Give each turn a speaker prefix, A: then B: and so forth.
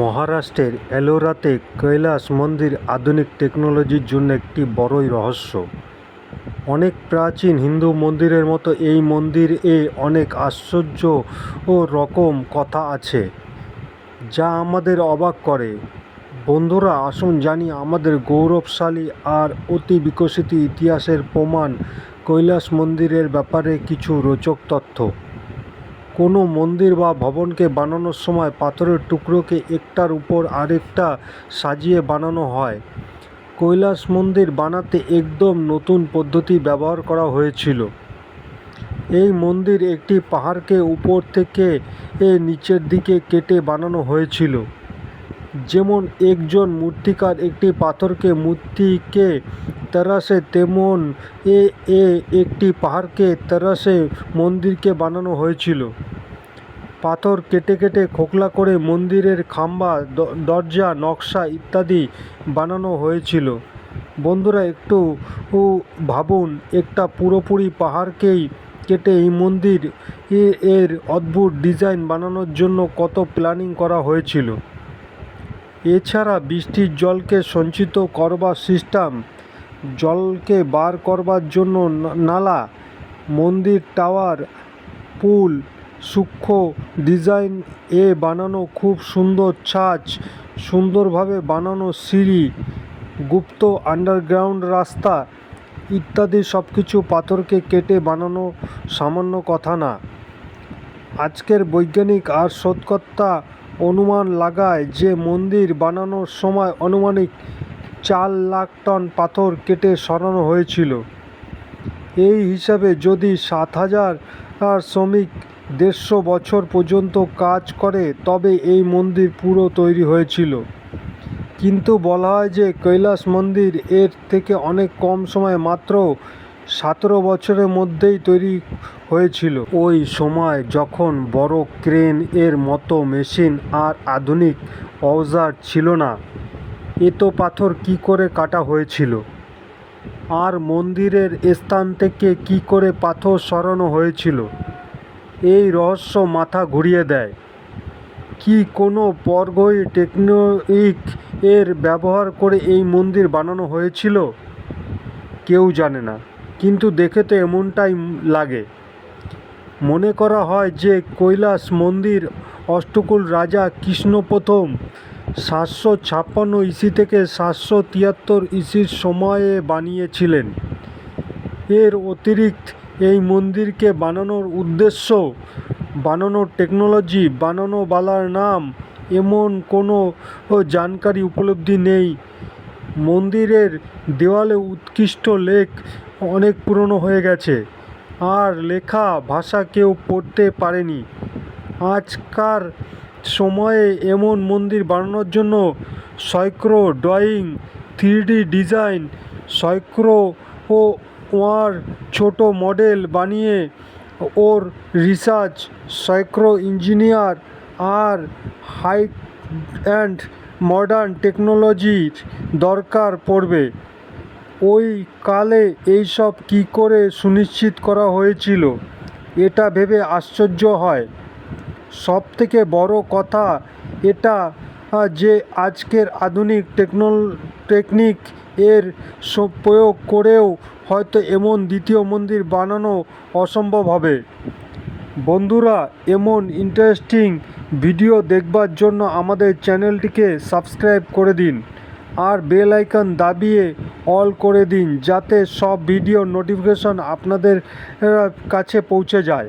A: মহারাষ্ট্রের এলোরাতে কৈলাস মন্দির আধুনিক টেকনোলজির জন্য একটি বড়ই রহস্য। অনেক প্রাচীন হিন্দু মন্দিরের মতো এই মন্দিরে অনেক আশ্চর্য ও রকম কথা আছে, যা আমাদের অবাক করে। বন্ধুরা, আসুন জানি আমাদের গৌরবশালী আর অতি বিকশিত ইতিহাসের প্রমাণ কৈলাস মন্দিরের ব্যাপারে কিছু রোচক তথ্য। কোনো মন্দির বা ভবনকে বানানোর সময় পাথরের টুকরোকে একটার উপর আরেকটা সাজিয়ে বানানো হয়। কৈলাস মন্দির বানাতে একদম নতুন পদ্ধতি ব্যবহার করা হয়েছিল। এই মন্দির একটি পাহাড়কে উপর থেকে এ নিচের দিকে কেটে বানানো হয়েছিল। যেমন একজন মূর্তিকার একটি পাথরকে মূর্তিকে তরাশে তেমন এ একটি পাহাড়কে তরাশে মন্দিরকে বানানো হয়েছিল। পাথর কেটে কেটে খোকলা করে মন্দিরের খাম্বা দরজা, নকশা ইত্যাদি বানানো হয়েছিল। বন্ধুরা, একটু ভাবুন, একটা পুরোপুরি পাহাড়কেই কেটে এই মন্দির এর অদ্ভুত ডিজাইন বানানোর জন্য কত প্ল্যানিং করা হয়েছিল। এছাড়া বৃষ্টির জলকে সঞ্চিত করবার সিস্টেম, জলকে বার করবার জন্য নালা, মন্দির টাওয়ার, পুল সূক্ষ্ম ডিজাইন এ বানানো খুব সুন্দর ছাঁচ, সুন্দরভাবে বানানো সিঁড়ি, গুপ্ত আন্ডারগ্রাউন্ড রাস্তা ইত্যাদি সব কিছু পাথরকে কেটে বানানো সামান্য কথা না। আজকের বৈজ্ঞানিক আর শোধকর্তা অনুমান লাগায় যে মন্দির বানানোর সময় আনুমানিক চার লাখ টন পাথর কেটে সরানো হয়েছিল। এই হিসাবে যদি সাত হাজার আর শ্রমিক দেড়শো বছর পর্যন্ত কাজ করে, তবে এই মন্দির পুরো তৈরি হয়েছিল। কিন্তু বলা হয় যে কৈলাস মন্দির এর থেকে অনেক কম সময় মাত্র সতেরো বছরের মধ্যেই তৈরি হয়েছিল। ওই সময় যখন বড় ক্রেন এর মতো মেশিন আর আধুনিক অৌজার ছিল না, এত পাথর কি করে কাটা হয়েছিল? আর মন্দিরের স্থান থেকে কি করে পাথর সরানো হয়েছিল? এই রহস্য মাথা ঘুরিয়ে দেয়। কি কোনো পরগই টেকনিক এর ব্যবহার করে এই মন্দির বানানো হয়েছিল? কেউ জানে না, কিন্তু দেখে তো এমনটাই লাগে। মনে করা হয় যে কৈলাস মন্দির অষ্টকুল রাজা কৃষ্ণ প্রথম সাতশো ছাপ্পান্ন ইসি থেকে সাতশো তিয়াত্তর ইসির সময়ে বানিয়েছিলেন। এর অতিরিক্ত এই মন্দিরকে বানানোর উদ্দেশ্য, বানানোর টেকনোলজি, বানানো বালার নাম এমন কোনো জানকারি উপলব্ধি নেই। মন্দিরের দেওয়ালে উৎকৃষ্ট লেখ অনেক পুরনো হয়ে গেছে, আর লেখা ভাষা কেউ পড়তে পারেনি। আজকার সময়ে এমন মন্দির বানানোর জন্য সয়ক্রো ড্রয়িং থ্রি ডিজাইন, সয়ক্রো ও ওয়ার ছোট মডেল বানিয়ে ওর রিসার্চ, সয়ক্রো ইঞ্জিনিয়ার আর হাই অ্যান্ড মডার্ন টেকনোলজির দরকার পড়বে। ওই কালে এইসব কী করে সুনিশ্চিত করা হয়েছিল? এটা ভেবে আশ্চর্য হয়। সব থেকে বড় কথা এটা যে আজকের আধুনিক টেকনোল, টেকনিক এর প্রয়োগ করেও হয়তো এমন দ্বিতীয় মন্দির বানানো অসম্ভব হবে। বন্ধুরা, এমন ইন্টারেস্টিং ভিডিও দেখবার জন্য আমাদের চ্যানেলটিকে সাবস্ক্রাইব করে দিন আর বেল আইকন দাবিয়ে অল করে দিন যাতে সব ভিডিও নোটিফিকেশন আপনাদের কাছে পৌঁছে যায়।